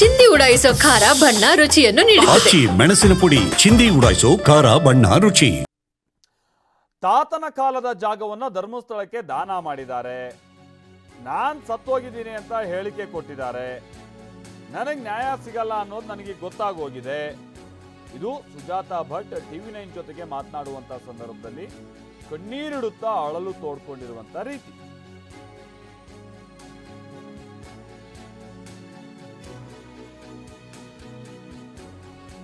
ಚಿಂದಿ ಉಡಾಯಿಸೋ ಖಾರ ಬಣ್ಣ ರುಚಿಯನ್ನು ನೀಡುತ್ತದೆ. ಆಚಿ ಮೆಣಸಿನ ಪುಡಿ ಚಿಂದಿ ಉಡಾಯಿಸೋ ಖಾರ ಬಣ್ಣ ರುಚಿ. ತಾತನ ಕಾಲದ ಜಾಗವನ್ನು ಧರ್ಮಸ್ಥಳಕ್ಕೆ ದಾನ ಮಾಡಿದ್ದಾರೆ. ನಾನ್ ಸತ್ತೋಗಿದ್ದೀನಿ ಅಂತ ಹೇಳಿಕೆ ಕೊಟ್ಟಿದ್ದಾರೆ. ನನಗೆ ನ್ಯಾಯ ಸಿಗಲ್ಲ ಅನ್ನೋದು ನನಗೆ ಗೊತ್ತಾಗೋಗಿದೆ. ಇದು ಸುಜಾತಾ ಭಟ್ ಟಿವಿ ನೈನ್ ಜೊತೆಗೆ ಮಾತನಾಡುವಂತ ಸಂದರ್ಭದಲ್ಲಿ ಕಣ್ಣೀರಿಡುತ್ತಾ ಅಳಲು ತೋಡ್ಕೊಂಡಿರುವಂತ ರೀತಿ.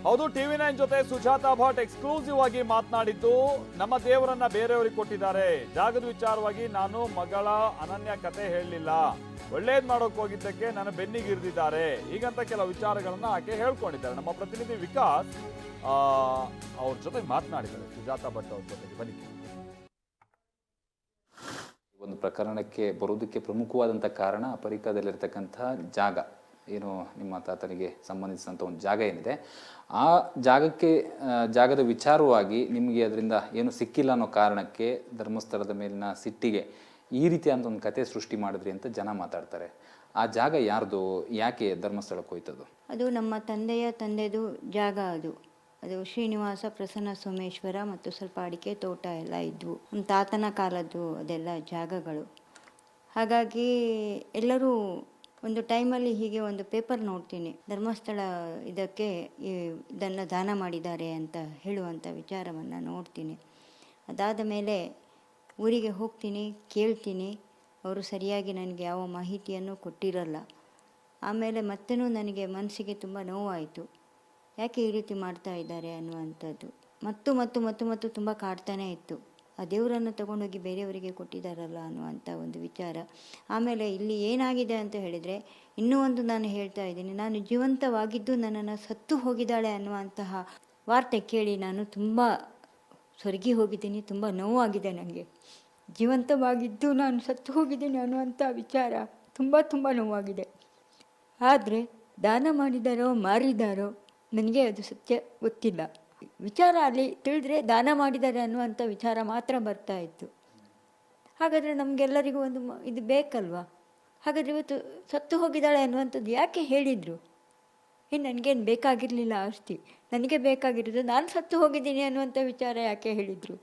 ಹೌದು, ಟಿವಿ ನೈನ್ ಜೊತೆ ಸುಜಾತಾ ಭಟ್ ಎಕ್ಸ್ಕ್ಲೂಸಿವ್ ಆಗಿ ಮಾತನಾಡಿದ್ದು ನಮ್ಮ ದೇವರನ್ನ ಬೇರೆಯವರಿಗೆ ಕೊಟ್ಟಿದ್ದಾರೆ. ಜಾಗದ ವಿಚಾರವಾಗಿ ನಾನು ಮಗಳ ಅನನ್ಯ ಕತೆ ಹೇಳಲಿಲ್ಲ. ಒಳ್ಳೇದ್ ಮಾಡೋಕ್ ಹೋಗಿದ್ದಕ್ಕೆ ನನ್ನ ಬೆನ್ನಿಗಿರಿದಿದ್ದಾರೆ ಈಗಂತ ಕೆಲವು ವಿಚಾರಗಳನ್ನ ಆಕೆ ಹೇಳ್ಕೊಂಡಿದ್ದಾರೆ. ನಮ್ಮ ಪ್ರತಿನಿಧಿ ವಿಕಾಸ್ ಅವ್ರ ಜೊತೆ ಮಾತನಾಡಿದ್ದಾರೆ. ಸುಜಾತಾ ಭಟ್ ಅವ್ರ ಜೊತೆಗೆ ಬನ್ನಿ. ಒಂದು ಪ್ರಕರಣಕ್ಕೆ ಬರೋದಕ್ಕೆ ಪ್ರಮುಖವಾದಂಥ ಕಾರಣ ಅಪರಿಕಾದಲ್ಲಿರ್ತಕ್ಕಂಥ ಜಾಗ. ಏನು ನಿಮ್ಮ ತಾತನಿಗೆ ಸಂಬಂಧಿಸಿದಂಥ ಒಂದು ಜಾಗ ಏನಿದೆ, ಆ ಜಾಗಕ್ಕೆ ಜಾಗದ ವಿಚಾರವಾಗಿ ನಿಮಗೆ ಅದರಿಂದ ಏನು ಸಿಕ್ಕಿಲ್ಲ ಅನ್ನೋ ಕಾರಣಕ್ಕೆ ಧರ್ಮಸ್ಥಳದ ಮೇಲಿನ ಸಿಟ್ಟಿಗೆ ಈ ರೀತಿಯಾದಂಥ ಒಂದು ಕತೆ ಸೃಷ್ಟಿ ಮಾಡಿದ್ರಿ ಅಂತ ಜನ ಮಾತಾಡ್ತಾರೆ. ಆ ಜಾಗ ಯಾರ್ದು? ಯಾಕೆ ಧರ್ಮಸ್ಥಳಕ್ಕೆ ಹೋಯ್ತದು? ಅದು ನಮ್ಮ ತಂದೆಯ ತಂದೆದು ಜಾಗ ಅದು. ಅದು ಶ್ರೀನಿವಾಸ ಪ್ರಸನ್ನ ಸೋಮೇಶ್ವರ ಮತ್ತು ಸ್ವಲ್ಪ ಅಡಿಕೆ ತೋಟ ಎಲ್ಲ ಇದ್ವು. ನಮ್ಮ ತಾತನ ಕಾಲದ್ದು ಅದೆಲ್ಲ ಜಾಗಗಳು. ಹಾಗಾಗಿ ಎಲ್ಲರೂ ಒಂದು ಟೈಮಲ್ಲಿ ಹೀಗೆ ಒಂದು ಪೇಪರ್ ನೋಡ್ತೀನಿ. ಧರ್ಮಸ್ಥಳ ಇದಕ್ಕೆ ಇದನ್ನು ದಾನ ಮಾಡಿದ್ದಾರೆ ಅಂತ ಹೇಳುವಂಥ ವಿಚಾರವನ್ನು ನೋಡ್ತೀನಿ. ಅದಾದ ಮೇಲೆ ಊರಿಗೆ ಹೋಗ್ತೀನಿ, ಕೇಳ್ತೀನಿ. ಅವರು ಸರಿಯಾಗಿ ನನಗೆ ಯಾವ ಮಾಹಿತಿಯನ್ನು ಕೊಟ್ಟಿರಲ್ಲ. ಆಮೇಲೆ ಮತ್ತೂ ನನಗೆ ಮನಸ್ಸಿಗೆ ತುಂಬ ನೋವಾಯಿತು. ಯಾಕೆ ಈ ರೀತಿ ಮಾಡ್ತಾ ಇದ್ದಾರೆ ಅನ್ನುವಂಥದ್ದು. ಮತ್ತು ಮತ್ತು ಮತ್ತು ಮತ್ತು ತುಂಬ ಕಾಡ್ತಾನೇ ಇತ್ತು. ಆ ದೇವರನ್ನು ತಗೊಂಡೋಗಿ ಬೇರೆಯವರಿಗೆ ಕೊಟ್ಟಿದ್ದಾರಲ್ಲ ಅನ್ನುವಂಥ ಒಂದು ವಿಚಾರ. ಆಮೇಲೆ ಇಲ್ಲಿ ಏನಾಗಿದೆ ಅಂತ ಹೇಳಿದರೆ, ಇನ್ನೂ ಒಂದು ನಾನು ಹೇಳ್ತಾ ಇದ್ದೀನಿ, ನಾನು ಜೀವಂತವಾಗಿದ್ದು ನನ್ನನ್ನು ಸತ್ತು ಹೋಗಿದ್ದಾಳೆ ಅನ್ನುವಂತಹ ವಾರ್ತೆ ಕೇಳಿ ನಾನು ತುಂಬ ಸ್ವರ್ಗಿ ಹೋಗಿದ್ದೀನಿ, ತುಂಬ ನೋವಾಗಿದೆ ನನಗೆ ಜೀವಂತವಾಗಿದ್ದು ನಾನು ಸತ್ತು ಹೋಗಿದ್ದೀನಿ ಅನ್ನುವಂಥ ವಿಚಾರ ತುಂಬ ತುಂಬ ನೋವಾಗಿದೆ. ಆದರೆ ದಾನ ಮಾಡಿದಾರೋ ಮಾರಿದಾರೋ, ನನಗೆ ಅದು ಸತ್ಯ ಗೊತ್ತಿಲ್ಲ. ವಿಚಾರ ಅಲ್ಲಿ ತಿಳಿದ್ರೆ ದಾನ ಮಾಡಿದ್ದಾರೆ ಅನ್ನುವಂಥ ವಿಚಾರ ಮಾತ್ರ ಬರ್ತಾ ಇತ್ತು. ಹಾಗಾದರೆ ನಮಗೆಲ್ಲರಿಗೂ ಒಂದು ಇದು ಬೇಕಲ್ವಾ? ಹಾಗಾದರೆ ಇವತ್ತು ಸತ್ತು ಹೋಗಿದ್ದಾಳೆ ಅನ್ನುವಂಥದ್ದು ಯಾಕೆ ಹೇಳಿದರು? ಏನು ನನಗೇನು ಬೇಕಾಗಿರಲಿಲ್ಲ ಆಸ್ತಿ. ನನಗೆ ಬೇಕಾಗಿರೋದು ನಾನು ಸತ್ತು ಹೋಗಿದ್ದೀನಿ ಅನ್ನುವಂಥ ವಿಚಾರ ಯಾಕೆ ಹೇಳಿದರು?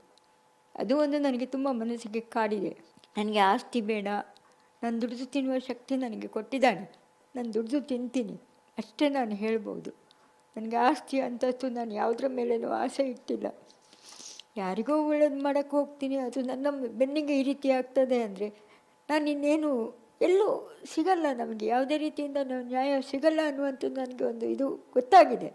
ಅದು ಒಂದು ನನಗೆ ತುಂಬ ಮನಸ್ಸಿಗೆ ಕಾಡಿದೆ. ನನಗೆ ಆಸ್ತಿ ಬೇಡ. ನಾನು ದುಡಿದು ತಿನ್ನುವ ಶಕ್ತಿ ನನಗೆ ಕೊಟ್ಟಿದ್ದಾನೆ. ನಾನು ದುಡಿದು ತಿಂತೀನಿ. ಅಷ್ಟೇ ನಾನು ಹೇಳ್ಬೋದು. ನನಗೆ ಆಸ್ತಿ ಅಂತಸ್ತು ನಾನು ಯಾವುದ್ರ ಮೇಲೇನೂ ಆಸೆ ಇಟ್ಟಿಲ್ಲ. ಯಾರಿಗೋ ಒಳ್ಳೇದು ಮಾಡೋಕ್ಕೆ ಹೋಗ್ತೀನಿ, ಅದು ನನ್ನ ಬೆನ್ನಿಗೆ ಈ ರೀತಿ ಆಗ್ತದೆ ಅಂದರೆ ನಾನು ಇನ್ನೇನು, ಎಲ್ಲೂ ಸಿಗಲ್ಲ ನಮಗೆ. ಯಾವುದೇ ರೀತಿಯಿಂದ ನಾವು ನ್ಯಾಯ ಸಿಗಲ್ಲ ಅನ್ನುವಂಥದ್ದು ನನಗೆ ಒಂದು ಇದು ಗೊತ್ತಾಗಿದೆ.